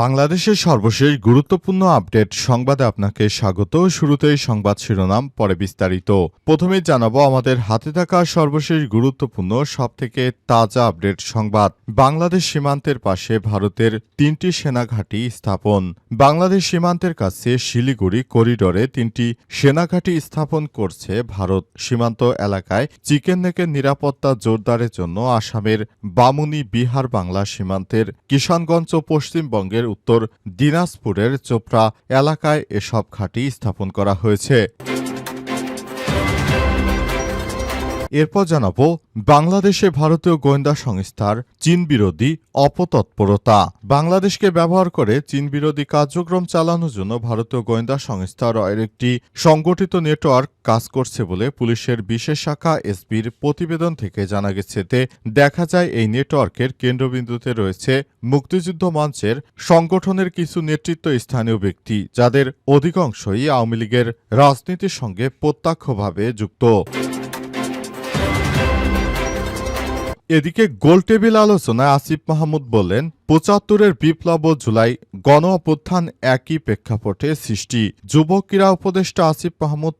বাংলাদেশের সর্বশেষ গুরুত্বপূর্ণ আপডেট সংবাদে আপনাকে স্বাগত। শুরুতেই সংবাদ শিরোনাম, পরে বিস্তারিত। প্রথমে জানাব আমাদের হাতে থাকা সর্বশেষ গুরুত্বপূর্ণ, সবথেকে তাজা আপডেট সংবাদ। বাংলাদেশ সীমান্তের পাশে ভারতের তিনটি সেনাঘাঁটি স্থাপন। বাংলাদেশ সীমান্তের কাছে শিলিগুড়ি করিডোরে তিনটি সেনাঘাঁটি স্থাপন করছে ভারত। সীমান্ত এলাকায় চিকেন নেকের নিরাপত্তা জোরদারের জন্য আসামের বামুনি বিহার বাংলা সীমান্তের কিষানগঞ্জ ও পশ্চিমবঙ্গের উত্তর দিনাজপুরের চোপড়া এলাকায় এসব ঘাঁটি স্থাপন করা হয়েছে। এরপর জানাব, বাংলাদেশে ভারতীয় গোয়েন্দা সংস্থার চীন বিরোধী অপতৎপরতা। বাংলাদেশকে ব্যবহার করে চীন বিরোধী কার্যক্রম চালানোর জন্য ভারতীয় গোয়েন্দা সংস্থা রয়ের একটি সংগঠিত নেটওয়ার্ক কাজ করছে বলে পুলিশের বিশেষ শাখা এসপির প্রতিবেদন থেকে জানা গেছে। তে দেখা যায়, এই নেটওয়ার্কের কেন্দ্রবিন্দুতে রয়েছে মুক্তিযুদ্ধ মঞ্চের সংগঠনের কিছু নেতৃত্ব স্থানীয় ব্যক্তি, যাদের অধিকাংশই আওয়ামী লীগের রাজনীতির সঙ্গে প্রত্যক্ষভাবে যুক্ত। এদিকে গোলটেবিল আলোচনায় আসিফ মাহমুদ বললেন পঁচাত্তরের বিপ্লব জুলাই গণ অভ্যুত্থান একই প্রেক্ষাপটে সৃষ্টি। যুব ক্রীড়া উপদেষ্টা আসিফ মাহমুদ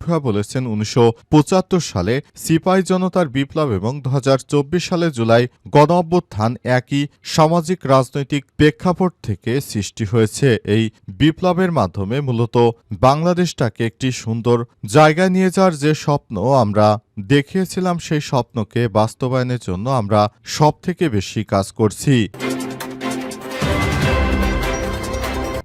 ভুয়া বলেছেন, উনিশশো পঁচাত্তর সালে সিপাই জনতার বিপ্লব এবং দু হাজার চব্বিশ সালে জুলাই গণ অভ্যুত্থান একই সামাজিক রাজনৈতিক প্রেক্ষাপট থেকে সৃষ্টি হয়েছে। এই বিপ্লবের মাধ্যমে মূলত বাংলাদেশটাকে একটি সুন্দর জায়গায় নিয়ে যাওয়ার যে স্বপ্ন আমরা দেখিয়েছিলাম, সেই স্বপ্নকে বাস্তবায়নের জন্য আমরা সবথেকে বেশি কাজ করছি।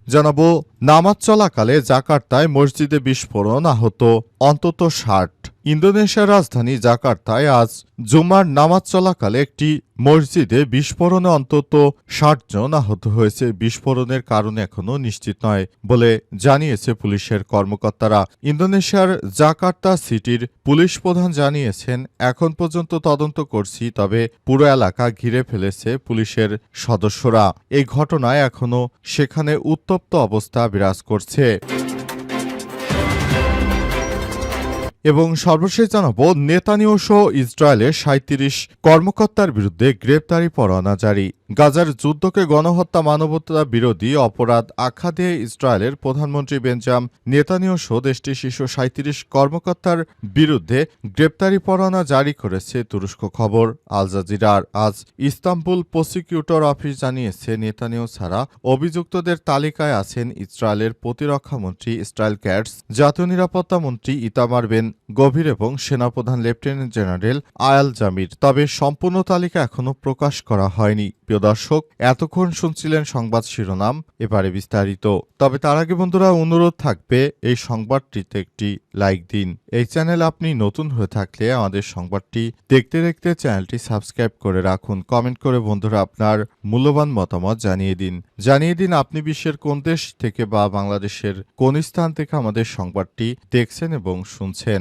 জানাব নামাজ চলাকালে জাকার্তায় মসজিদে বিস্ফোরণ আহত অন্তত ষাট। ইন্দোনেশিয়ার রাজধানী জাকার্তায় আজ জুমার নামাজ চলাকালে একটি মসজিদে বিস্ফোরণে অন্তত ষাট জন আহত হয়েছে। বিস্ফোরণের কারণ এখনও নিশ্চিত নয় বলে জানিয়েছে পুলিশের কর্মকর্তারা। ইন্দোনেশিয়ার জাকার্তা সিটির পুলিশ প্রধান জানিয়েছেন, এখন পর্যন্ত তদন্ত করছি, তবে পুরো এলাকা ঘিরে ফেলেছে পুলিশের সদস্যরা। এই ঘটনায় এখনও সেখানে উত্তপ্ত অবস্থা বিরাজ করছে। এবং সর্বশেষ জানাব নেতানিয় সহ ইসরায়েলের সাঁত্রিশ কর্মকর্তার বিরুদ্ধে গ্রেপ্তারি পরোয়ানা জারি। গাজার যুদ্ধকে গণহত্যা, মানবতা বিরোধী অপরাধ আখ্যা দিয়ে ইসরায়েলের প্রধানমন্ত্রী বেঞ্জাম নেতানিয় সহ দেশটির শীর্ষ সাঁত্রিশ কর্মকর্তার বিরুদ্ধে গ্রেপ্তারি পরোয়ানা জারি করেছে তুরস্ক খবর। আল জাজিরার আজ ইস্তাম্বুল প্রসিকিউটর অফিস জানিয়েছে নেতানিয় ছাড়া অভিযুক্তদের তালিকায় আছেন ইসরায়েলের প্রতিরক্ষামন্ত্রী ইসরায়েল ক্যাটস, জাতীয় নিরাপত্তা মন্ত্রী ইতামার বেন গভীর এবং সেনাপ্রধান লেফটেন্যান্ট জেনারেল আয়াল জামির। তবে সম্পূর্ণ তালিকা এখনও প্রকাশ করা হয়নি। প্রিয় দর্শক, এতক্ষণ শুনছিলেন সংবাদ শিরোনাম, এবারে বিস্তারিত। তবে তার আগে বন্ধুরা, অনুরোধ থাকবে এই সংবাদটিতে একটি লাইক দিন। এই চ্যানেল আপনি নতুন হয়ে থাকলে আমাদের সংবাদটি দেখতে দেখতে চ্যানেলটি সাবস্ক্রাইব করে রাখুন। কমেন্ট করে বন্ধুরা আপনার মূল্যবান মতামত জানিয়ে দিন। জানিয়ে দিন আপনি বিশ্বের কোন দেশ থেকে বা বাংলাদেশের কোন স্থান থেকে আমাদের সংবাদটি দেখছেন এবং শুনছেন।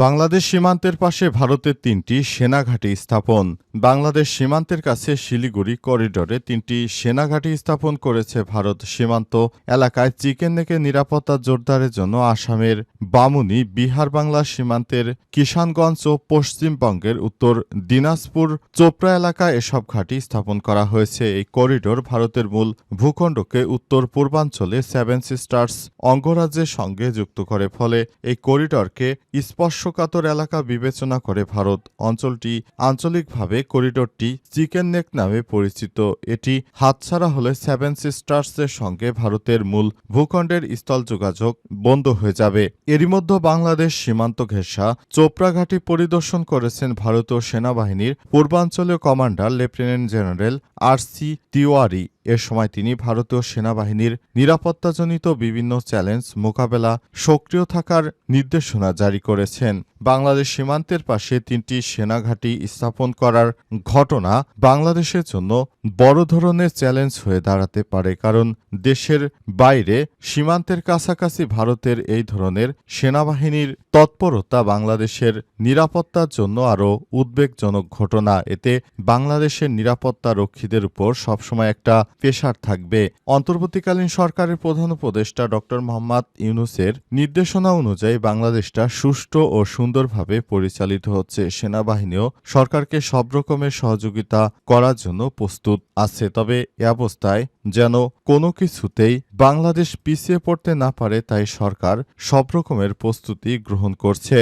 বাংলাদেশ সীমান্তের পাশে ভারতের তিনটি সেনাঘাঁটি স্থাপন। বাংলাদেশ সীমান্তের কাছে শিলিগুড়ি করিডোরে তিনটি সেনাঘাঁটি স্থাপন করেছে ভারত সীমান্ত এলাকায় চিকেন নেকে নিরাপত্তা জোরদারের জন্য আসামের বামুনি বিহার বাংলা সীমান্তের কিষানগঞ্জ ও পশ্চিমবঙ্গের উত্তর দিনাজপুর চোপড়া এলাকায় এসব ঘাঁটি স্থাপন করা হয়েছে। এই করিডোর ভারতের মূল ভূখণ্ডকে উত্তর পূর্বাঞ্চলে সেভেন সিস্টার্স অঙ্গরাজ্যের সঙ্গে যুক্ত করে। ফলে এই করিডোরকে স্পর্শকাতর এলাকা বিবেচনা করে ভারত অঞ্চলটি আঞ্চলিকভাবে করিডোরটি চিকেন নেক নামে পরিচিত। এটি হাতছাড়া হলে সেভেন সিস্টার্সের সঙ্গে ভারতের মূল ভূখণ্ডের স্থল যোগাযোগ বন্ধ হয়ে যাবে। এরই মধ্যে বাংলাদেশ সীমান্ত ঘেঁষা চোপড়াঘাটি পরিদর্শন করেছেন ভারতীয় সেনাবাহিনীর পূর্বাঞ্চলীয় commander lieutenant general R C Tiwari. এ সময় তিনি ভারতীয় সেনাবাহিনীর নিরাপত্তাজনিত বিভিন্ন চ্যালেঞ্জ মোকাবেলা, সক্রিয় থাকার নির্দেশনা জারি করেছেন। বলেছেন বাংলাদেশ সীমান্তের পাশে তিনটি সেনাঘাঁটি স্থাপন করার ঘটনা বাংলাদেশের জন্য বড় ধরনের চ্যালেঞ্জ হয়ে দাঁড়াতে পারে, কারণ দেশের বাইরে সীমান্তের কাছাকাছি ভারতের এই ধরনের সেনাবাহিনীর তৎপরতা বাংলাদেশের নিরাপত্তার জন্য আরও উদ্বেগজনক ঘটনা। এতে বাংলাদেশের নিরাপত্তা রক্ষীদের উপর সবসময় একটা পেশার থাকবে। অন্তর্বর্তীকালীন সরকারের প্রধান উপদেষ্টা ড মোহাম্মদ ইউনুসের নির্দেশনা অনুযায়ী বাংলাদেশটা সুষ্ঠু সুন্দরভাবে পরিচালিত হচ্ছে সেনাবাহিনীও সরকারকে সব রকমের সহযোগিতা করার জন্য প্রস্তুত আছে। তবে এ অবস্থায় যেন কোনো কিছুতেই বাংলাদেশ পিছিয়ে পড়তে না পারে, তাই সরকার সব রকমের প্রস্তুতি গ্রহণ করছে।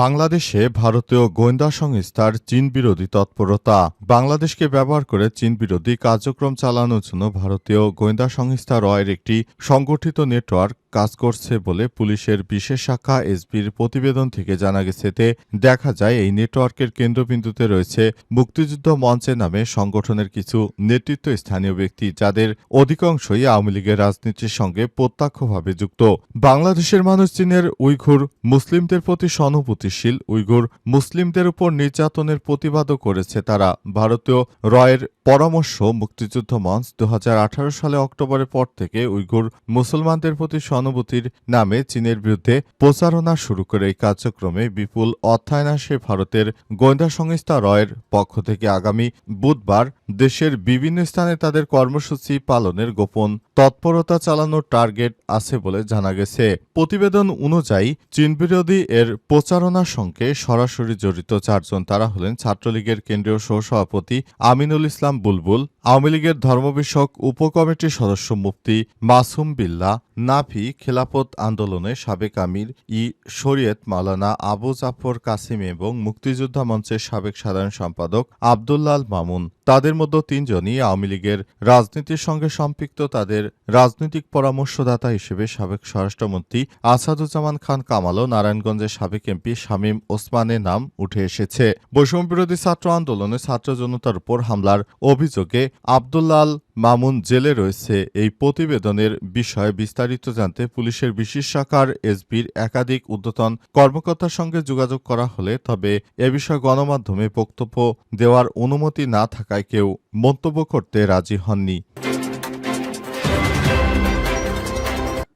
বাংলাদেশে ভারতীয় গোয়েন্দা সংস্থার চীন বিরোধী তৎপরতা। বাংলাদেশকে ব্যবহার করে চীন বিরোধী কার্যক্রম চালানোর জন্য ভারতীয় গোয়েন্দা সংস্থা রয়ের একটি সংগঠিত নেটওয়ার্ক কাজ করছে বলে পুলিশের বিশেষ শাখা এসবির প্রতিবেদন থেকে জানা গেছে এতে দেখা যায় এই নেটওয়ার্কের কেন্দ্রবিন্দুতে রয়েছে মুক্তিযুদ্ধ মঞ্চের নামে সংগঠনের কিছু নেতৃত্ব স্থানীয় ব্যক্তি যাদের অধিকাংশই আওয়ামী লীগের রাজনীতির সঙ্গে প্রত্যক্ষভাবে যুক্ত। বাংলাদেশের মানুষ চীনের উইঘুর মুসলিমদের প্রতি সহানুভূতিশীল, উইঘুর মুসলিমদের উপর নির্যাতনের প্রতিবাদও করেছে তারা। ভারতীয় রয়ের পরামর্শ, মুক্তিযুদ্ধ মঞ্চ দু হাজার আঠারো সালে অক্টোবরের পর থেকে উইঘুর মুসলমানদের প্রতি সহানুভূতির নামে চীনের বিরুদ্ধে প্রচারণা শুরু করে এই কার্যক্রমে বিপুল অর্থায়ন আসে ভারতের গোয়েন্দা সংস্থা রয়ের পক্ষ থেকে আগামী বুধবার দেশের বিভিন্ন স্থানে তাদের কর্মসূচি পালনের গোপন তৎপরতা চালানোর টার্গেট আছে বলে জানা গেছে। প্রতিবেদন অনুযায়ী, চীন বিরোধী এর প্রচারণার সঙ্গে সরাসরি জড়িত চারজন তারা হলেন ছাত্রলীগের কেন্দ্রীয় সহসভাপতি আমিনুল ইসলাম বুলবুল, আওয়ামী লীগের ধর্ম বিষয়ক উপকমিটির সদস্য মুফতি মাসুম বিল্লা নাফি খেলাফত আন্দোলনে সাবেক আমির ই শরীয়ত মাওলানা আবু জাফর কাসিম এবং মুক্তিযোদ্ধা মঞ্চের সাবেক সাধারণ সম্পাদক আবদুল্লাল মামুন। তাদের মধ্যে তিনজনই আওয়ামী লীগের রাজনীতির সঙ্গে সম্পৃক্ত। তাদের রাজনৈতিক পরামর্শদাতা হিসেবে সাবেক স্বরাষ্ট্রমন্ত্রী আসাদুজ্জামান খান কামালও নারায়ণগঞ্জের সাবেক এমপি শামীম ওসমানের নাম উঠে এসেছে। বৈষম্য বিরোধী ছাত্র আন্দোলনে ছাত্র জনতার উপর হামলার অভিযোগে আবদুল্লাল মামুন জেলে রয়েছে। এই প্রতিবেদনের বিষয়ে বিস্তারিত জানতে পুলিশের বিশেষ শাখার এসবির একাধিক ঊর্ধ্বতন কর্মকর্তার সঙ্গে যোগাযোগ করা হলে তবে এ বিষয়ে গণমাধ্যমে বক্তব্য দেওয়ার অনুমতি না থাকায় কেউ মন্তব্য করতে রাজি হননি।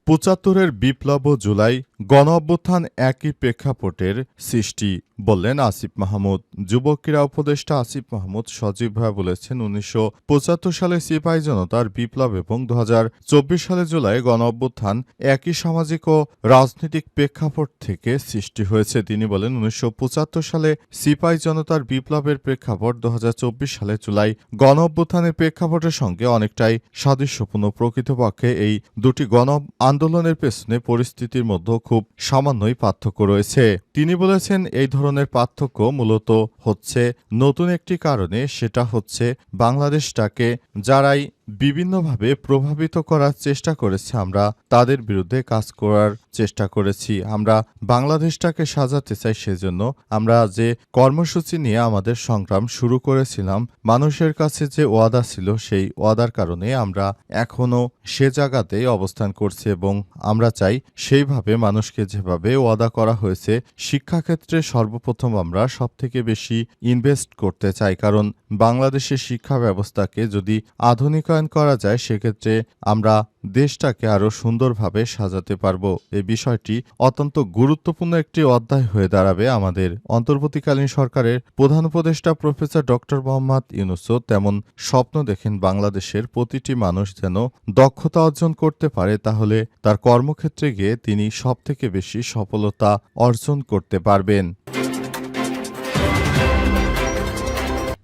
পঁচাত্তরের বিপ্লব জুলাই গণ অভ্যুত্থান একই প্রেক্ষাপটের সৃষ্টি। বললেন আসিফ মাহমুদ। যুব ক্রীড়া উপদেষ্টা আসিফ মাহমুদ সজীব ভাই বলেছেন, উনিশশো পঁচাত্তর সালে সিপাহী জনতার বিপ্লব এবং দু হাজার চব্বিশ সালে জুলাই গণ অভ্যুত্থান একই সামাজিক ও রাজনৈতিক প্রেক্ষাপট থেকে সৃষ্টি হয়েছে। তিনি বলেন, উনিশশো পঁচাত্তর সালে সিপাহী জনতার বিপ্লবের প্রেক্ষাপট দু হাজার চব্বিশ সালে জুলাই গণ অভ্যুত্থানের প্রেক্ষাপটের সঙ্গে অনেকটাই সাদৃশ্যপূর্ণ। প্রকৃতপক্ষে এই দুটি গণ আন্দোলনের পেছনে পরিস্থিতির মধ্যে খুব সামান্যই পার্থক্য রয়েছে। তিনি বলেছেন এই ধরনের পার্থক্য মূলত হচ্ছে নতুন একটি কারণে সেটা হচ্ছে বাংলাদেশটাকে যারাই বিভিন্নভাবে প্রভাবিত করার চেষ্টা করেছে আমরা, তাদের বিরুদ্ধে কাজ করার চেষ্টা করেছি। আমরা বাংলাদেশটাকে সাজাতে চাই সেজন্য আমরা যে কর্মসূচি নিয়ে আমাদের সংগ্রাম শুরু করেছিলাম, মানুষের কাছে যে ওয়াদা ছিল সেই ওয়াদার কারণে আমরা এখনও সে জায়গাতেই অবস্থান করছি এবং আমরা চাই সেইভাবে মানুষকে যেভাবে ওয়াদা করা হয়েছে, শিক্ষাক্ষেত্রে সর্বপ্রথম আমরা সবথেকে বেশি ইনভেস্ট করতে চাই। কারণ বাংলাদেশের শিক্ষা ব্যবস্থাকে যদি আধুনিকায়ন করা যায়, সেক্ষেত্রে আমরা দেশটাকে আরও সুন্দরভাবে সাজাতে পারব। এই বিষয়টি অত্যন্ত গুরুত্বপূর্ণ একটি অধ্যায় হয়ে দাঁড়াবে আমাদের অন্তর্বর্তীকালীন সরকারের প্রধান উপদেষ্টা প্রফেসর ডক্টর মোহাম্মদ ইউনুসও তেমন স্বপ্ন দেখেন বাংলাদেশের প্রতিটি মানুষ যেন দক্ষতা অর্জন করতে পারে, তাহলে তার কর্মক্ষেত্রে গিয়ে তিনি সবথেকে বেশি সফলতা অর্জন করতে পারবেন।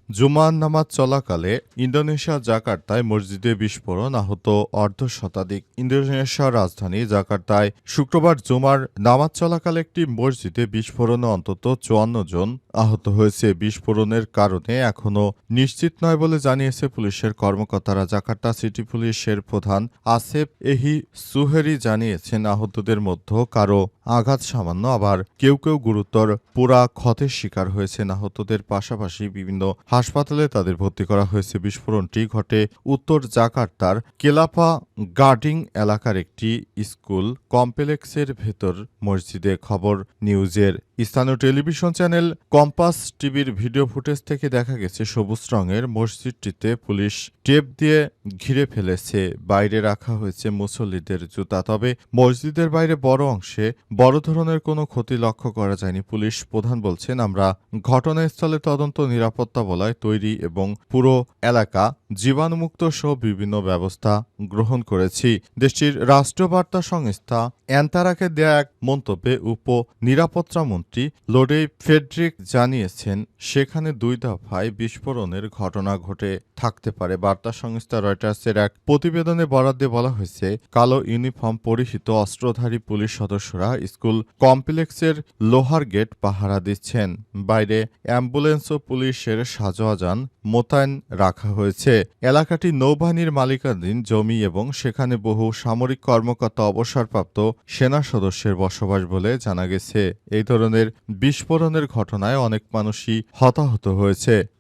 জুমার নামাজ চলাকালে ইন্দোনেশিয়া জাকার্তায় মসজিদে বিস্ফোরণ আহত অর্ধ শতাধিক ইন্দোনেশিয়ার রাজধানী জাকার্তায় শুক্রবার জুমার নামাজ চলাকালে একটি মসজিদে বিস্ফোরণে অন্তত চুয়ান্ন জন আহত হয়েছে বিস্ফোরণের কারণে এখনও নিশ্চিত নয় বলে জানিয়েছে পুলিশের কর্মকর্তারা। জাকার্তা সিটি পুলিশের প্রধান আসেফ এহি সুহেরি জানিয়েছেন, আহতদের মধ্যে কারও আঘাত সামান্য, আবার কেউ কেউ গুরুতর পুরা ক্ষতের শিকার হয়েছেন। আহতদের পাশাপাশি বিভিন্ন হাসপাতালে তাদের ভর্তি করা হয়েছে। বিস্ফোরণটি ঘটে উত্তর জাকার্তার কেলাপা গার্ডিং এলাকার একটি স্কুল কমপ্লেক্সের ভেতর মসজিদে। খবর নিউজের স্থানীয় টেলিভিশন চ্যানেল কম্পাস টিভির ভিডিও ফুটেজ থেকে দেখা গেছে, সবুজ রঙের মসজিদটিতে পুলিশ টেপ দিয়ে ঘিরে ফেলেছে। বাইরে রাখা হয়েছে মুসল্লিদের জুতা, তবে মসজিদের বাইরে বড় অংশে বড় ধরনের কোনো ক্ষতি লক্ষ্য করা যায়নি। পুলিশ প্রধান বলছেন, আমরা ঘটনাস্থলে তদন্ত, নিরাপত্তা বলয় তৈরি এবং পুরো এলাকা জীবাণুমুক্ত সহ বিভিন্ন ব্যবস্থা গ্রহণ করেছি। দেশটির রাষ্ট্রবার্তা সংস্থা অ্যান্তারাকে দেয়া এক মন্তব্যে উপ নিরাপত্তা মন্ত্রী লোডে ফেডরিক জানিয়েছেন সেখানে দুই দফায় বিস্ফোরণের ঘটনা ঘটে থাকতে পারে, বার্তা সংস্থা রয়টার্সের এক প্রতিবেদনে বরাদ্দে বলা হয়েছে, কালো ইউনিফর্ম পরিহিত অস্ত্রধারী পুলিশ সদস্যরা স্কুল কমপ্লেক্সের লোহার গেট পাহারা দিচ্ছেন। বাইরে অ্যাম্বুলেন্স ও পুলিশের সাজোয়াজান মোতায়েন রাখা হয়েছে। এলাকাটি নৌবাহিনীর মালিকাধীন জমি এবং সেখানে বহু সামরিক কর্মকর্তা অবসরপ্রাপ্ত সেনা সদস্যের বসবাস বলে জানা গেছে। এই ধরনের বিস্ফোরণের ঘটনায় অনেক মানুষই হতাহত হয়েছে।